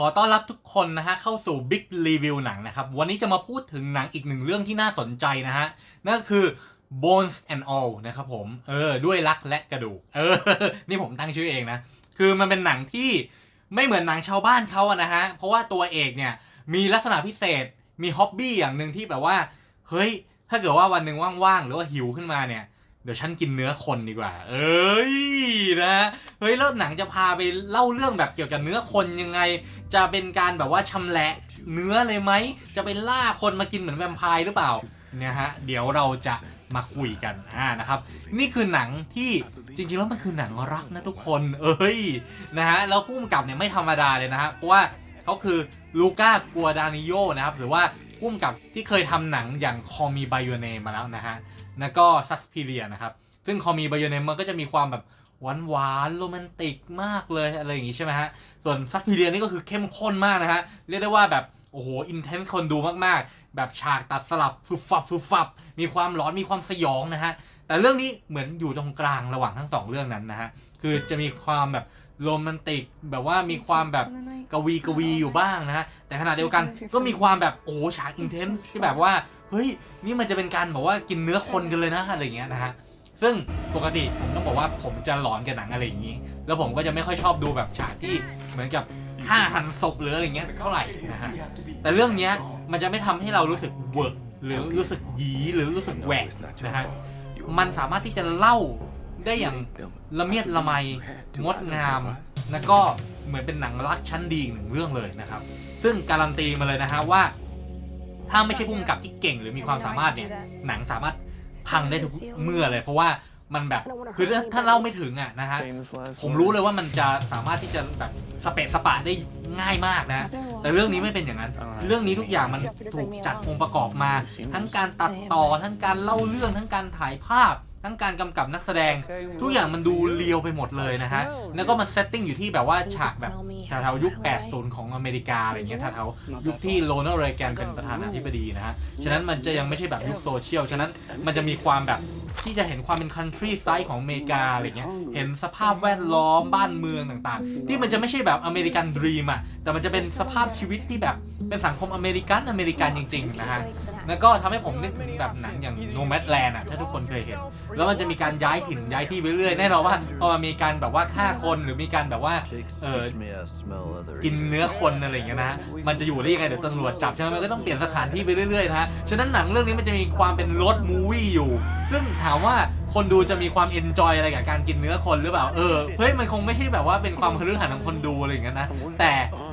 ขอต้อนรับทุกคนนะฮะเข้าสู่ Big Review หนังนะครับ วันนี้จะมาพูดถึงหนังอีกหนึ่งเรื่องที่น่าสนใจนะฮะ นั่นก็คือ Bones and All นะครับผม เออ ด้วยรักและกระดูก เออ นี่ผมตั้งชื่อเองนะ คือมันเป็นหนังที่ไม่เหมือนหนังชาวบ้านเขาอะนะฮะ เพราะว่าตัวเอกเนี่ย มีลักษณะพิเศษ มีฮ็อบบี้อย่างหนึ่งที่แบบว่า เฮ้ย ถ้าเกิดว่าวันหนึ่งว่างๆ หรือว่าหิวขึ้นมาเนี่ย เดี๋ยวฉันกินเนื้อคนดีกว่า เอ้ยนะเฮ้ยแล้วหนังจะพาไปเล่าเรื่องแบบเกี่ยวกับเนื้อคนยังไง จะเป็นการแบบว่าชำแหละเนื้อเลยไหม จะไปล่าคนมากินเหมือนแวมไพร์หรือเปล่า เนี่ยฮะ เดี๋ยวเราจะมาคุยกันอ่านะครับ นี่คือหนังที่จริงๆแล้วมันคือหนังรักนะทุกคน เอ้ยนะฮะแล้วผู้กำกับเนี่ยไม่ธรรมดาเลยนะฮะเพราะว่าเขาคือลูก้ากัวดานิโยนะครับหรือว่า ผู้กำกับที่เคยทำหนังอย่าง Call Me By Your Name มาแล้วนะฮะ แล้วก็ Suspiria นะครับ ซึ่ง Call Me By Your Name มันก็จะมีความแบบหวานหวานโรแมนติกมากเลยอะไรอย่างงี้ใช่ไหมฮะ ส่วน Suspiria นี่ก็คือเข้มข้นมากนะฮะ เรียกได้ว่าแบบโอ้โหอินเทนส์คนดูมากๆ แบบฉากตัดสลับฟึบฟับฟึบฟับ มีความร้อนมีความสยองนะฮะ แต่เรื่องนี้เหมือนอยู่ตรงกลางระหว่างทั้งสองเรื่องนั้นนะฮะ คือจะมีความแบบ โรแมนติกแบบว่ามีความแบบกวีกวีอยู่บ้างนะฮะ แต่ขณะเดียวกันก็มีความแบบโอ้โหฉากอินเทนส์ที่แบบว่า เฮ้ย นี่มันจะเป็นการแบบว่ากินเนื้อคนกันเลยนะอะไรอย่างเงี้ยนะฮะ ซึ่งปกติผมต้องบอกว่าผมจะหลอนกับหนังอะไรอย่างนี้ แล้วผมก็จะไม่ค่อยชอบดูแบบฉากที่เหมือนกับฆ่าหันศพหรืออะไรเงี้ยเท่าไหร่นะฮะ แต่เรื่องเนี้ยมันจะไม่ทำให้เรารู้สึกเวิร์กหรือรู้สึกหยีหรือรู้สึกแหวกนะฮะ มันสามารถที่จะเล่า ได้อย่างละเมียดละไมงดงาม แล้วก็เหมือนเป็นหนังรักชั้นดีอีกหนึ่งเรื่องเลยนะครับ ซึ่งการันตีมาเลยนะฮะว่า ถ้าไม่ใช่ผู้กำกับที่เก่งหรือมีความสามารถเนี่ยหนังสามารถพังได้ทุกเมื่อเลย เพราะว่ามันแบบคือถ้าถ้าเล่าไม่ถึงอะนะฮะผมรู้เลยว่ามันจะสามารถที่จะแบบสเปะสปะได้ง่ายมากนะ แต่เรื่องนี้ไม่เป็นอย่างนั้น เรื่องนี้ทุกอย่างมันถูกจัดองค์ประกอบมา ทั้งการตัดต่อทั้งการเล่าเรื่องทั้งการถ่ายภาพ ทั้งการกำกับนักแสดง ทุกอย่างมันดูเรียวไปหมดเลยนะฮะ แล้วก็มันเซตติ้งอยู่ที่แบบว่าฉากแบบแถวๆยุค 80 ของอเมริกาอะไรเงี้ยแถวๆยุคที่โรนัลด์เรแกนเป็นประธานาธิบดีนะฮะ ฉะนั้นมันจะยังไม่ใช่แบบยุคโซเชียล ฉะนั้นมันจะมีความแบบที่จะเห็นความเป็นคันทรีไซด์ของอเมริกาอะไรเงี้ย เห็นสภาพแวดล้อมบ้านเมืองต่างๆ ที่มันจะไม่ใช่แบบอเมริกันดรีมอะ แต่มันจะเป็นสภาพชีวิตที่แบบเป็นสังคมอเมริกันอเมริกันจริงๆนะฮะ แล้วก็ทำให้ผมนึกถึงแบบหนังอย่าง Nomadland อะถ้าทุกคนเคยเห็น แล้วมันจะมีการย้ายถิ่นย้ายที่ไปเรื่อยแน่นอนว่าพอมันมีการแบบว่าฆ่าคนหรือมีการแบบว่าเออกินเนื้อคนอะไรอย่างเงี้ยนะมันจะอยู่ได้ยังไงเดี๋ยวตำรวจจับใช่ไหมมันก็ต้องเปลี่ยนสถานที่ไปเรื่อยๆนะฮะฉะนั้นหนังเรื่องนี้มันจะมีความเป็นรถมูวี่อยู่ซึ่งถามว่าคนดูจะมีความเอนจอยอะไรกับการกินเนื้อคนหรือเปล่า เออ เฮ้ย มันคงไม่ใช่แบบว่าเป็นความคฤหันของคนดูอะไรอย่างเงี้ยนะ แต่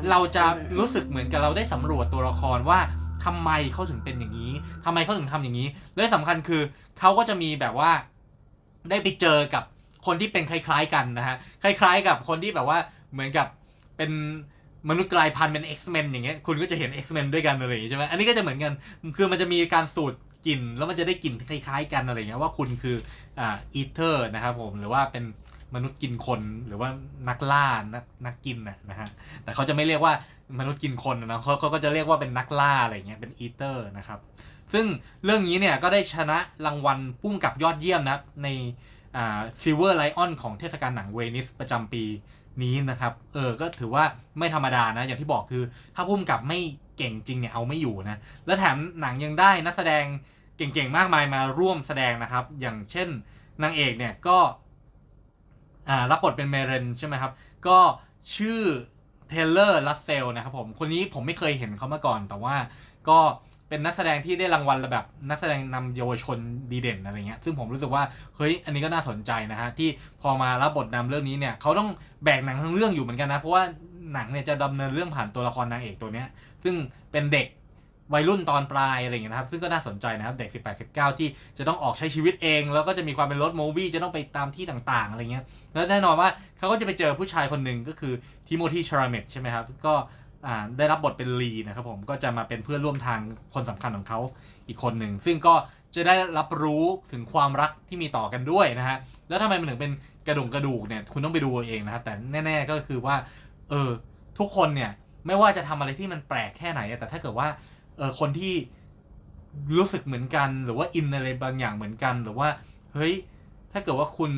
เราจะรู้สึกเหมือนกับเราได้สำรวจตัวละครว่า ทำไมเขาถึงเป็นอย่างนี้ทำไมเขาถึงทำอย่างนี้ และสำคัญคือเขาก็จะมีแบบว่าได้ไปเจอกับคนที่เป็นคล้ายๆกันนะฮะคล้าย ๆ กับคนที่แบบว่าเหมือนกับเป็นมนุษย์กลายพันธุ์เป็น X-Men อย่างเงี้ยคุณก็จะเห็น X-Men ด้วยกันอะไรอย่างงี้ใช่ไหมอันนี้ก็จะเหมือนกันคือมันจะมีการสูตรกลิ่นแล้วมันจะได้กลิ่นคล้ายๆ กันอะไรเงี้ยว่าคุณคืออ่าอีเทอร์นะครับผมหรือว่าเป็น มนุษย์กินคนหรือว่านักล่านักนักกินนะนะฮะแต่เขาจะไม่เรียกว่ามนุษย์กินคนนะเขาเขาก็จะเรียกว่าเป็นนักล่าอะไรเงี้ยเป็นอีเตอร์นะครับซึ่งเรื่องนี้เนี่ยก็ได้ชนะรางวัลพุ่มกับยอดเยี่ยมนับในซิลเวอร์ไลออนของเทศกาลหนังเวนิสประจำปีนี้นะครับเออก็ถือว่าไม่ธรรมดานะ อย่างที่บอกคือ ถ้าพุ่มกับไม่เก่งจริงเนี่ยเอาไม่อยู่นะ และแถมหนังยังได้นักแสดงเก่งๆ มากมายมาร่วมแสดงนะครับ อย่างเช่นนางเอกเนี่ยก็ อ่ารับบทเป็นเมเรนใช่ไหมครับ ก็ชื่อเทเลอร์ลัสเซลนะครับผมคนนี้ผมไม่เคยเห็นเขามาก่อน แต่ว่าก็เป็นนักแสดงที่ได้รางวัลระแบบนักแสดงนำเยาวชนดีเด่นอะไรเงี้ยซึ่งผมรู้สึกว่าเฮ้ยอันนี้ก็น่าสนใจนะฮะที่พอมารับบทนำเรื่องนี้เนี่ยเขาต้องแบกหนังทั้งเรื่องอยู่เหมือนกันนะเพราะว่าหนังเนี่ยจะดำเนินเรื่องผ่านตัวละครนางเอกตัวเนี้ยซึ่งเป็นเด็ก วัยรุ่นตอนปลายอะไรอย่างเงี้ยนะครับ ซึ่งก็น่าสนใจนะครับ เด็ก 18 19 ที่จะต้องออกใช้ชีวิตเอง แล้วก็จะมีความเป็นรถโมวี่จะต้องไปตามที่ต่างๆ อะไรเงี้ย แล้วแน่นอนว่าเขาก็จะไปเจอผู้ชายคนหนึ่งก็คือทิโมธีชาราเมตใช่ไหมครับ ก็ได้รับบทเป็นลีนะครับผมก็จะมาเป็นเพื่อนร่วมทางคนสำคัญของเขาอีกคนหนึ่ง ซึ่งก็จะได้รับรู้ถึงความรักที่มีต่อกันด้วยนะฮะ แล้วทำไมมันถึงเป็นกระดูกกระดูกเนี่ย คุณต้องไปดูเองนะครับ แต่แน่ๆก็คือว่า เออ ทุกคนเนี่ย ไม่ว่าจะทำอะไรที่มันแปลกแค่ไหน แต่ถ้าเกิดว่า เออคนที่รู้สึกเหมือนกัน หรือว่าอินอะไรบางอย่างเหมือนกัน หรือว่าเฮ้ยถ้าเกิดว่าคุณ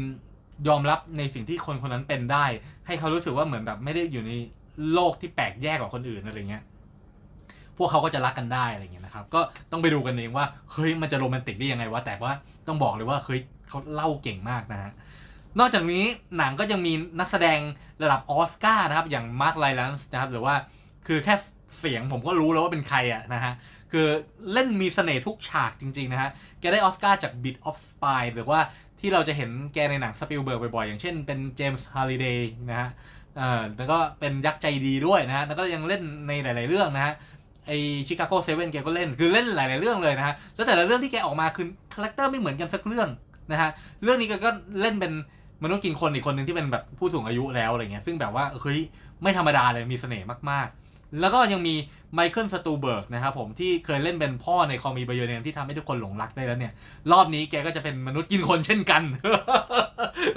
ยอมรับในสิ่งที่คนคนนั้นเป็นได้ ให้เขารู้สึกว่าเหมือนแบบไม่ได้อยู่ในโลกที่แปลกแยกกว่าคนอื่นอะไรเงี้ยพวกเขาก็จะรักกันได้อะไรเงี้ยนะครับ ก็ต้องไปดูกันเองว่าเฮ้ยมันจะโรแมนติกได้ยังไงวะแต่ว่าต้องบอกเลยว่าเฮ้ยเขาเล่าเก่งมากนะฮะนอกจากนี้หนังก็ยังมีนักแสดงระดับออสการ์นะครับอย่างมาร์คไลแลนส์นะครับหรือว่าคือแค่ เสียงผมก็รู้แล้วว่าเป็นใครอะนะฮะ คือเล่นมีเสน่ห์ทุกฉากจริง ๆ นะฮะ แกได้ออสการ์จาก Bit of Spy หรือว่าที่เราจะเห็นแกในหนังสปิลเบิร์กบ่อยๆ อย่างเช่นเป็นเจมส์ฮาริเดย์นะฮะเอ่อแล้วก็เป็นยักษ์ใจดีด้วยนะฮะ แล้วก็ยังเล่นในหลาย ๆ เรื่องนะฮะไอชิคาโกเซเว่นแกก็เล่นคือเล่นหลาย ๆ เรื่องเลยนะฮะ แล้วแต่ละเรื่องที่แกออกมาคือคาแรคเตอร์ไม่เหมือนกันสักเรื่องนะฮะ เรื่องนี้แกก็เล่นเป็นมนุษย์กินคนอีกคนหนึ่งที่เป็นแบบผู้สูงอายุแล้วอะไรเงี้ย ซึ่งแบบว่าเฮ้ยไม่ธรรมดาเลยมีเสน่ห์มากๆ แล้วก็ยังมีไมเคิลสตูเบิร์กนะครับผมที่เคยเล่นเป็นพ่อในคอมีบโอเนมที่ทำให้ทุกคนหลงรักได้แล้วเนี่ย รอบนี้แกก็จะเป็นมนุษย์กินคนเช่นกัน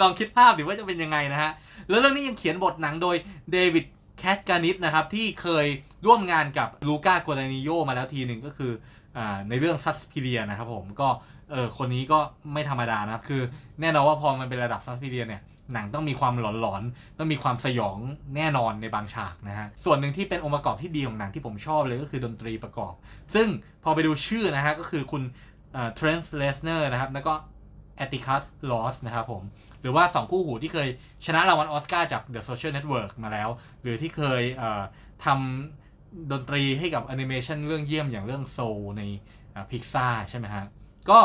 ลองคิดภาพดิว่าจะเป็นยังไงนะฮะ แล้วเรื่องนี้ยังเขียนบทหนังโดยเดวิดแคทกานิสนะครับที่เคยร่วมงานกับลูก้าโกลานิโยมาแล้วทีหนึ่งก็คือ ในเรื่องซัสพิเรียนะครับผมก็เออคนนี้ก็ไม่ธรรมดานะครับ คือแน่นอนว่าพอมันเป็นระดับซัสพิเรียเนี่ยหนังต้องมีความหลอนๆ ต้องมีความสยองแน่นอนในบางฉากนะฮะ ส่วนหนึ่งที่เป็นองค์ประกอบที่ดีของหนังที่ผมชอบเลยก็คือดนตรีประกอบ ซึ่งพอไปดูชื่อนะฮะ ก็คือคุณเทรนส์เลสเนอร์นะครับ แล้วก็แอติคัสลอสนะครับผม หรือว่า 2 คู่หูที่เคยชนะรางวัลออสการ์จาก The Social Network มาแล้ว หรือที่เคยเทำ ดนตรีให้กับแอนิเมชันเรื่องเยี่ยมอย่างเรื่องโซในพิกซ่าใช่ไหมฮะ ก็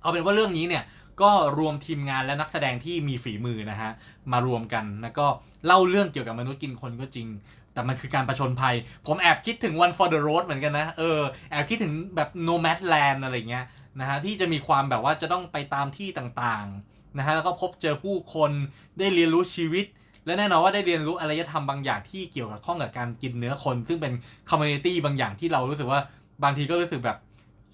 เอาเป็นว่าเรื่องนี้เนี่ยก็รวมทีมงานและนักแสดงที่มีฝีมือนะฮะ มารวมกันแล้วก็เล่าเรื่องเกี่ยวกับมนุษย์กินคนก็จริง แต่มันคือการประชนภัย ผมแอบคิดถึง One for the Road เหมือนกันนะ เออ แอบคิดถึงแบบ Nomadland อะไรเงี้ยนะฮะ ที่จะมีความแบบว่าจะต้องไปตามที่ต่างๆนะฮะ แล้วก็พบเจอผู้คนได้เรียนรู้ชีวิต และแน่นอนว่าได้เรียนรู้อารยธรรมบางอย่างที่เกี่ยวกับข้องกับการกินเนื้อคน ซึ่งเป็นคอมมูนิตี้บางอย่างที่เรารู้สึกว่าบางทีก็รู้สึกแบบ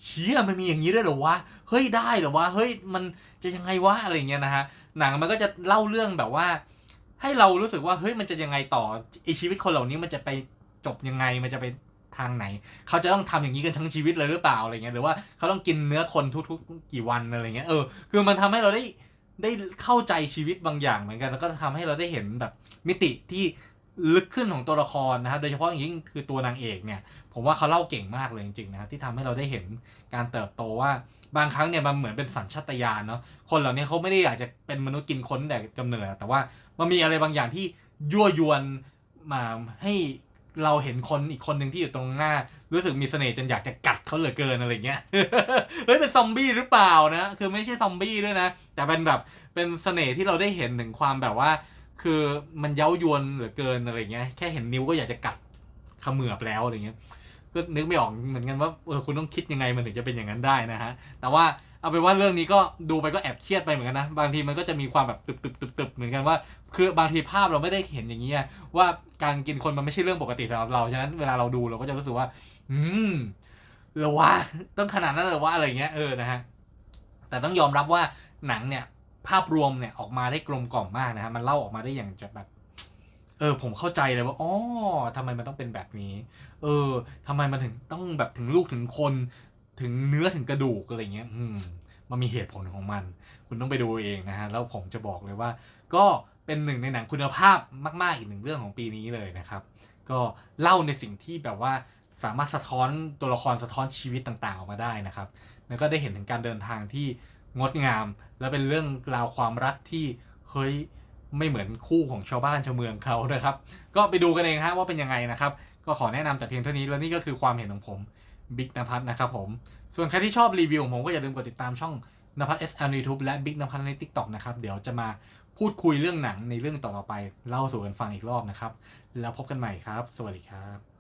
เชี่ยมันมีอย่างนี้ด้วยเหรอวะ เฮ้ยได้เหรอวะ เฮ้ยมันจะยังไงวะอะไรเงี้ยนะฮะ หนังมันก็จะเล่าเรื่องแบบว่า ให้เรารู้สึกว่าเฮ้ยมันจะยังไงต่อไอชีวิตคนเหล่านี้มันจะไปจบยังไงมันจะไปทางไหน เขาจะต้องทำอย่างนี้กันทั้งชีวิตเลยหรือเปล่าอะไรเงี้ยหรือว่าเขาต้องกินเนื้อคนทุกๆ กี่วันอะไรเงี้ยเออคือมันทำให้เราได้ ได้เข้าใจชีวิตบางอย่างเหมือนกัน แล้วก็ทำให้เราได้เห็นแบบมิติที่ลึกขึ้นของตัวละครนะครับ โดยเฉพาะอย่างยิ่งคือตัวนางเอกเนี่ย ผมว่าเขาเล่าเก่งมากเลยจริงๆนะที่ทำให้เราได้เห็นการเติบโตว่าบางครั้งเนี่ยมันเหมือนเป็นสัญชาตญาณเนาะ คนเหล่านี้เขาไม่ได้อยากจะเป็นมนุษย์กินคนแต่กำเนิด แต่ว่ามันมีอะไรบางอย่างที่ยั่วยวนมาให้ เราเห็นคนอีกคนหนึ่งที่อยู่ตรงหน้า รู้สึกมีเสน่ห์จนอยากจะกัดเขาเหลือเกินอะไรเงี้ยเฮ้ยเป็นซอมบี้หรือเปล่านะคือไม่ใช่ซอมบี้ด้วยนะ แต่เป็นแบบเป็นเสน่ห์ที่เราได้เห็นถึงความแบบว่า คือมันเย้ายวนเหลือเกินอะไรเงี้ยแค่เห็นนิ้วก็อยากจะกัดเขมือบแล้วอะไรเงี้ยก็นึกไม่ออกเหมือนกันว่าเออคุณต้องคิดยังไงมันถึงจะเป็นอย่างนั้นได้นะฮะแต่ว่า เอาเป็นว่าเรื่องนี้ก็ดูไปก็แอบเครียดไปเหมือนกันนะ บางทีมันก็จะมีความแบบตึบตึบตึบตึบเหมือนกันว่า คือบางทีภาพเราไม่ได้เห็นอย่างนี้ว่าการกินคนมันไม่ใช่เรื่องปกติสำหรับเรา ฉะนั้นเวลาเราดูเราก็จะรู้สึกว่า อืมหรอวะต้องขนาดนั้นเลยว่าอะไรเงี้ยเออนะฮะแต่ต้องยอมรับว่าหนังเนี่ย ภาพรวมเนี่ยออกมาได้กลมกล่อมมากนะฮะมันเล่าออกมาได้อย่างจะแบบเออผมเข้าใจเลยว่าอ๋อทำไมมันต้องเป็นแบบนี้ เออทำไมมันถึงต้องแบบถึงลูกถึงคน ถึงเนื้อถึงกระดูกอะไรเงี้ยอืมมันมีเหตุผลของมัน คุณต้องไปดูเองนะฮะ แล้วผมจะบอกเลยว่า ก็เป็นหนึ่งในหนังคุณภาพมาก ๆ อีกหนึ่งเรื่องของปีนี้เลยนะครับ ก็เล่าในสิ่งที่แบบว่าสามารถสะท้อนตัวละครสะท้อนชีวิตต่างๆออกมาได้นะครับ แล้วก็ได้เห็นถึงการเดินทางที่งดงาม และเป็นเรื่องราวความรักที่เฮ้ยไม่เหมือนคู่ของชาวบ้านชาวเมืองเขานะครับ ก็ไปดูกันเองฮะว่าเป็นยังไงนะครับ ก็ขอแนะนำแต่เพียงเท่านี้แล้วนี่ก็คือความเห็นของผม บิ๊กนภัทรนะครับผม ส่วนใครที่ชอบรีวิวของผมก็อย่าลืมกดติดตามช่องนภัทร SL ใน YouTube และบิ๊กนภัทรใน TikTok นะครับ เดี๋ยวจะมาพูดคุยเรื่องหนังในเรื่องต่อๆไป เล่าสู่กันฟังอีกรอบนะครับ แล้วพบกันใหม่ครับ สวัสดีครับ